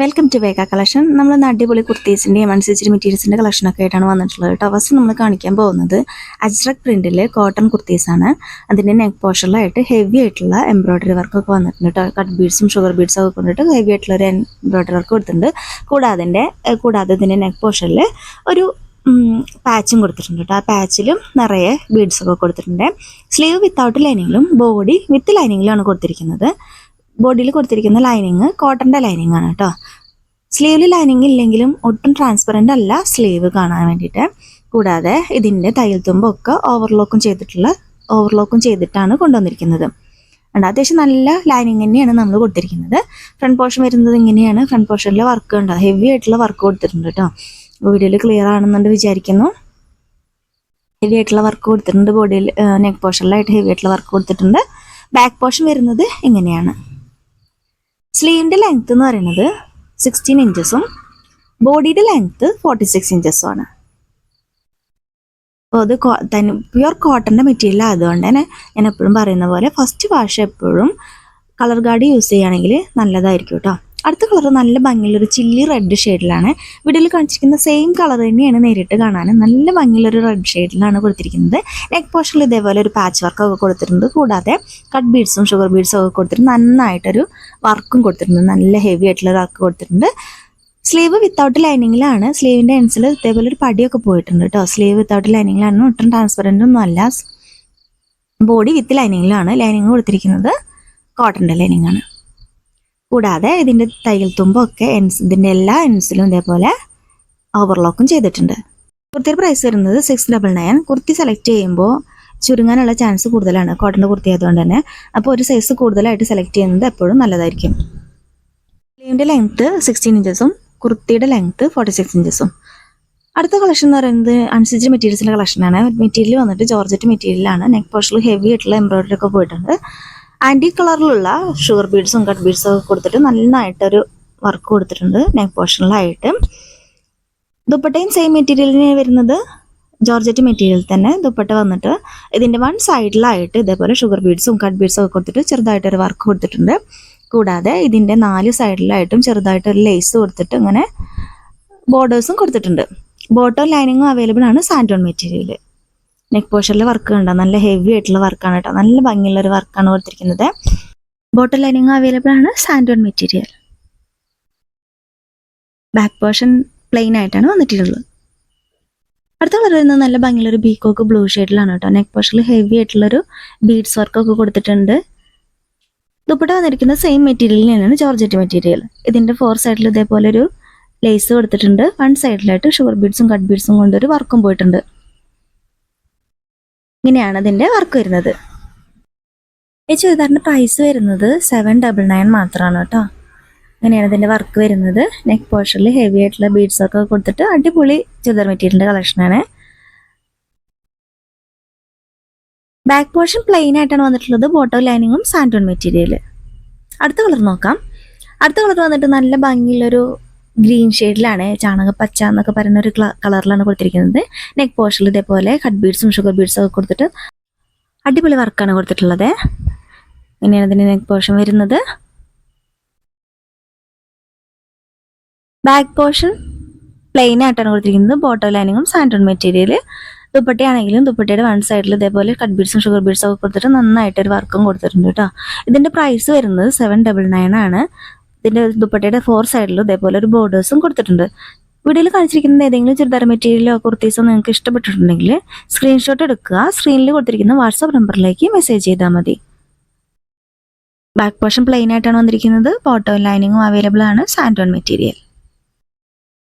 Welcome to വേഗ collection നമ്മൾ ഇന്ന് അടിപൊളി കുർത്തീസിന്റെയും അനുസരിച്ചിട്ട് മെറ്റീരിയൽസിന്റെ കളക്ഷനൊക്കെ ആയിട്ടാണ് വന്നിട്ടുള്ളത് കേട്ടോ. ഫസ്റ്റ് നമ്മൾ കാണിക്കാൻ പോകുന്നത് അജ്രക് പ്രിന്റിൽ കോട്ടൺ കുർത്തീസാണ്. അതിന്റെ നെക്ക് പോർഷനിലായിട്ട് ഹെവി ആയിട്ടുള്ള എംബ്രോയ്ഡറി വർക്കൊക്കെ വന്നിട്ടുണ്ട് കേട്ടോ. ബീഡ്സും ഷുഗർ ബീഡ്സും ഒക്കെ കൊണ്ടിട്ട് ഹെവി ആയിട്ടുള്ള ഒരു എംബ്രോയ്ഡറി വർക്ക് കൊടുത്തിട്ടുണ്ട്. കൂടാതെ കൂടാതെ ഇതിന്റെ നെക്ക് പോർഷനിൽ ഒരു പാച്ചും കൊടുത്തിട്ടുണ്ട് കേട്ടോ. ആ പാച്ചിലും നിറയെ ബീഡ്സൊക്കെ കൊടുത്തിട്ടുണ്ട്. സ്ലീവ് വിത്തൗട്ട് ലൈനിങ്ങിലും ബോഡി വിത്ത് ലൈനിങ്ങിലാണ് കൊടുത്തിരിക്കുന്നത്. ബോഡിയിൽ കൊടുത്തിരിക്കുന്ന ലൈനിങ് കോട്ടന്റെ ലൈനിങ് ആണ് കേട്ടോ സ്ലീവിൽ ലൈനിങ് ഇല്ലെങ്കിലും ഒട്ടും ട്രാൻസ്പെറന്റ് അല്ല സ്ലീവ് കാണാൻ വേണ്ടിയിട്ട്. കൂടാതെ ഇതിന്റെ തയ്യൽ തുമ്പൊക്കെ ഓവർലോക്കും ചെയ്തിട്ടുള്ള ഓവർലോക്കും ചെയ്തിട്ടാണ് കൊണ്ടുവന്നിരിക്കുന്നത്. ഉണ്ട് അത്യാവശ്യം നല്ല ലൈനിങ് തന്നെയാണ് നമ്മൾ കൊടുത്തിരിക്കുന്നത്. ഫ്രണ്ട് പോർഷൻ വരുന്നത് ഇങ്ങനെയാണ്. ഫ്രണ്ട് പോർഷനിലെ വർക്ക് ഉണ്ട്? ഹെവി ആയിട്ടുള്ള വർക്ക് കൊടുത്തിട്ടുണ്ട് കേട്ടോ വീഡിയോയിൽ ക്ലിയർ ആണെന്നുണ്ട് വിചാരിക്കുന്നു. ഹെവി ആയിട്ടുള്ള വർക്ക് കൊടുത്തിട്ടുണ്ട്. ബോഡിയിൽ നെക്ക് പോർഷനിലായിട്ട് ഹെവി ആയിട്ടുള്ള വർക്ക് കൊടുത്തിട്ടുണ്ട്. ബാക്ക് പോർഷൻ വരുന്നത് ഇങ്ങനെയാണ്. സ്ലീവിന്റെ ലെങ്ത് എന്ന് പറയുന്നത് സിക്സ്റ്റീൻ ഇഞ്ചസും ബോഡിയുടെ ലെങ്ത് ഫോർട്ടി സിക്സ് ഇഞ്ചസും ആണ്. അപ്പോൾ അത് തന്നെ പ്യുർ കോട്ടന്റെ മെറ്റീരിയൽ ആയതുകൊണ്ട് തന്നെ ഞാൻ എപ്പോഴും പറയുന്ന പോലെ ഫസ്റ്റ് വാഷ് എപ്പോഴും കളർ ഗാർഡ് യൂസ് ചെയ്യുകയാണെങ്കിൽ നല്ലതായിരിക്കും കേട്ടോ അടുത്ത കളർ നല്ല ഭംഗിയുള്ളൊരു ചില്ലി റെഡ് ഷെയ്ഡിലാണ് വീഡിയോയിൽ കാണിച്ചിരിക്കുന്ന സെയിം കളർ തന്നെയാണ് നേരിട്ട് കാണാൻ നല്ല ഭംഗിയുള്ളൊരു റെഡ് ഷെയ്ഡിലാണ് കൊടുത്തിരിക്കുന്നത്. നെക്ക് പോർഷനിൽ ഇതേപോലെ ഒരു പാച്ച് വർക്കൊക്കെ കൊടുത്തിട്ടുണ്ട്. കൂടാതെ കട്ട് ബീഡ്സും ഷുഗർ ബീഡ്സും ഒക്കെ കൊടുത്തിട്ടുണ്ട് നന്നായിട്ടൊരു വർക്കും കൊടുത്തിട്ടുണ്ട്. നല്ല ഹെവി ആയിട്ടുള്ള വർക്ക് കൊടുത്തിട്ടുണ്ട്. സ്ലീവ് വിത്തൗട്ട് ലൈനിങ്ങിലാണ് സ്ലീവിന്റെ എൻസിൽ ഇതേപോലെ ഒരു പടിയൊക്കെ പോയിട്ടുണ്ട് കേട്ടോ സ്ലീവ് വിത്തൗട്ട് ലൈനിങ്ങിലാണ് ഒട്ടും ട്രാൻസ്പെറന്റ് ഒന്നും അല്ല. ബോഡി വിത്ത് ലൈനിങ്ങിലാണ് ലൈനിങ് കൊടുത്തിരിക്കുന്നത്. കോട്ടന്റെ ലൈനിങ്ങാണ് കൂടാതെ ഇതിന്റെ തയ്യൽ തുമ്പൊക്കെ എൻസ് ഇതിന്റെ എല്ലാ എൻസിലും ഇതേപോലെ ഓവർലോക്കും ചെയ്തിട്ടുണ്ട്. കുർത്തിയുടെ പ്രൈസ് വരുന്നത് six double nine kurti select ചെയ്യുമ്പോൾ ചുരുങ്ങാനുള്ള ചാൻസ് കൂടുതലാണ്. കോട്ടന്റെ കുർത്തി ആയതുകൊണ്ട് തന്നെ. അപ്പോൾ ഒരു സൈസ് കൂടുതലായിട്ട് സെലക്ട് ചെയ്യുന്നത് എപ്പോഴും നല്ലതായിരിക്കും. സ്ലീവിന്റെ ലെങ്ത്ത് സിക്സ്റ്റീൻ ഇഞ്ചസും കുർത്തിയുടെ ലെങ്ത്ത് ഫോർട്ടി സിക്സ് ഇഞ്ചസും അടുത്ത കളക്ഷൻ എന്ന് പറയുന്നത് അൺസിജ് മെറ്റീരിയൽസിന്റെ കളക്ഷനാണ് മെറ്റീരിയൽ വന്നിട്ട് ജോർജറ്റ് മെറ്റീരിയലാണ് നെക്ക് പോർഷനിൽ ഹെവി ആയിട്ടുള്ള എംബ്രോയിഡറി ഒക്കെ പോയിട്ടുണ്ട്. ആന്റി കളറിലുള്ള ഷുഗർ ബീഡ്സും കട്ട് ബീഡ്സും ഒക്കെ കൊടുത്തിട്ട് നന്നായിട്ടൊരു വർക്ക് കൊടുത്തിട്ടുണ്ട് നെക്ക് പോർഷനിലായിട്ട്. ദുപ്പട്ടയും സെയിം മെറ്റീരിയലിന് വരുന്നത് ജോർജറ്റ് മെറ്റീരിയൽ തന്നെ ദുപ്പട്ട വന്നിട്ട് ഇതിന്റെ വൺ സൈഡിലായിട്ട് ഇതേപോലെ ഷുഗർ ബീഡ്സും കട്ട് ബീഡ്സും ഒക്കെ കൊടുത്തിട്ട് ചെറുതായിട്ടൊരു വർക്ക് കൊടുത്തിട്ടുണ്ട്. കൂടാതെ ഇതിന്റെ നാല് സൈഡിലായിട്ടും ചെറുതായിട്ടൊരു ലേസ് കൊടുത്തിട്ട് ഇങ്ങനെ ബോർഡേഴ്സും കൊടുത്തിട്ടുണ്ട്. ബോട്ടോ ലൈനിങ്ങും അവൈലബിൾ ആണ് സാൻഡോൺ മെറ്റീരിയൽ നെക്ക് പോർഷനിലെ വർക്ക് കണ്ടോ? നല്ല ഹെവി ആയിട്ടുള്ള വർക്കാണ് കേട്ടോ നല്ല ഭംഗിയുള്ള ഒരു വർക്കാണ് കൊടുത്തിരിക്കുന്നത്. ബോട്ടൽ ലൈനിങ് അവൈലബിൾ ആണ് സാൻഡോൺ മെറ്റീരിയൽ ബാക്ക് പോർഷൻ പ്ലെയിൻ ആയിട്ടാണ് വന്നിട്ടുള്ളത്. അടുത്ത കളർ വരുന്നത് നല്ല ഭംഗിയുള്ള ഒരു ബീക്കോക്ക് ബ്ലൂ ഷെയ്ഡിലാണ് കേട്ടോ നെക്ക് പോർഷനിൽ ഹെവി ആയിട്ടുള്ളൊരു ബീഡ്സ് വർക്കൊക്കെ കൊടുത്തിട്ടുണ്ട്. ദുപ്പട്ട വന്നിരിക്കുന്നത് സെയിം മെറ്റീരിയൽ തന്നെയാണ് ജോർജറ്റ് മെറ്റീരിയൽ ഇതിന്റെ ഫോർ സൈഡിൽ ഇതേപോലെ ഒരു ലേസ് കൊടുത്തിട്ടുണ്ട്. വൺ സൈഡിലായിട്ട് ഷുഗർ ബീഡ്സും കട്ട് ബീഡ്സും കൊണ്ടൊരു വർക്കും പോയിട്ടുണ്ട്. ഇങ്ങനെയാണ് അതിന്റെ വർക്ക് വരുന്നത്. ഈ ചുരിദാറിന്റെ പ്രൈസ് വരുന്നത് സെവൻ ഡബിൾ നയൻ മാത്രമാണ് കേട്ടോ. അങ്ങനെയാണ് ഇതിന്റെ വർക്ക് വരുന്നത്. നെക്ക് പോർഷനിൽ ഹെവി ആയിട്ടുള്ള ബീഡ്സ് ഒക്കെ കൊടുത്തിട്ട് അടിപൊളി ചുരിദാർ മെറ്റീരിയലിന്റെ കളക്ഷനാണ് ബാക്ക് പോർഷൻ പ്ലെയിൻ ആയിട്ടാണ് വന്നിട്ടുള്ളത്. ബോട്ടോ ലൈനിങ്ങും സാൻഡോൺ മെറ്റീരിയൽ അടുത്ത കളർ നോക്കാം. അടുത്ത കളർ വന്നിട്ട് നല്ല ഭംഗിയുള്ളൊരു ഗ്രീൻ ഷെയ്ഡിലാണ് ചാണകപ്പച്ച എന്നൊക്കെ പറയുന്ന ഒരു കളറിലാണ് കൊടുത്തിരിക്കുന്നത്. നെക്ക് പോർഷനിൽ ഇതേപോലെ കട്ട് ബീഡ്സും ഷുഗർ ബീഡ്സും ഒക്കെ കൊടുത്തിട്ട് അടിപൊളി വർക്കാണ് കൊടുത്തിട്ടുള്ളത്. ഇങ്ങനെയാണ് ഇതിന്റെ നെക്ക് പോർഷൻ വരുന്നത്. ബാക്ക് പോർഷൻ പ്ലെയിൻ ആയിട്ടാണ് കൊടുത്തിരിക്കുന്നത്. ബോട്ടോ ലൈനിങ്ങും സാൻഡോൺ മെറ്റീരിയൽ ദുപ്പട്ടയാണെങ്കിലും ദുപ്പട്ടയുടെ വൺ സൈഡിൽ ഇതേപോലെ കട്ട് ബീഡ്സും ഷുഗർ ബീഡ്സും ഒക്കെ കൊടുത്തിട്ട് നന്നായിട്ട് ഒരു വർക്കും കൊടുത്തിട്ടുണ്ട് കേട്ടോ. ഇതിന്റെ പ്രൈസ് വരുന്നത് സെവൻ ഡബിൾ നയൻ ആണ്. ഇതിന്റെ ദുപ്പട്ടയുടെ ഫോർ സൈഡിലും ഇതേപോലെ ഒരു ബോർഡേഴ്സും കൊടുത്തിട്ടുണ്ട്. വീഡിയോയിൽ കാണിച്ചിരിക്കുന്ന ഏതെങ്കിലും ചുരിദാർ മെറ്റീരിയലോ കുർത്തീസോ നിങ്ങൾക്ക് ഇഷ്ടപ്പെട്ടിട്ടുണ്ടെങ്കിൽ സ്ക്രീൻഷോട്ട് എടുക്കുക. സ്ക്രീനിൽ കൊടുത്തിരിക്കുന്ന വാട്സാപ്പ് നമ്പറിലേക്ക് മെസ്സേജ് ചെയ്താൽ മതി. ബാക്ക് പോർഷൻ പ്ലെയിൻ ആയിട്ടാണ് വന്നിരിക്കുന്നത്. ബോട്ടോ ലൈനിങ്ങും അവൈലബിൾ ആണ്. സാൻഡോൺ മെറ്റീരിയൽ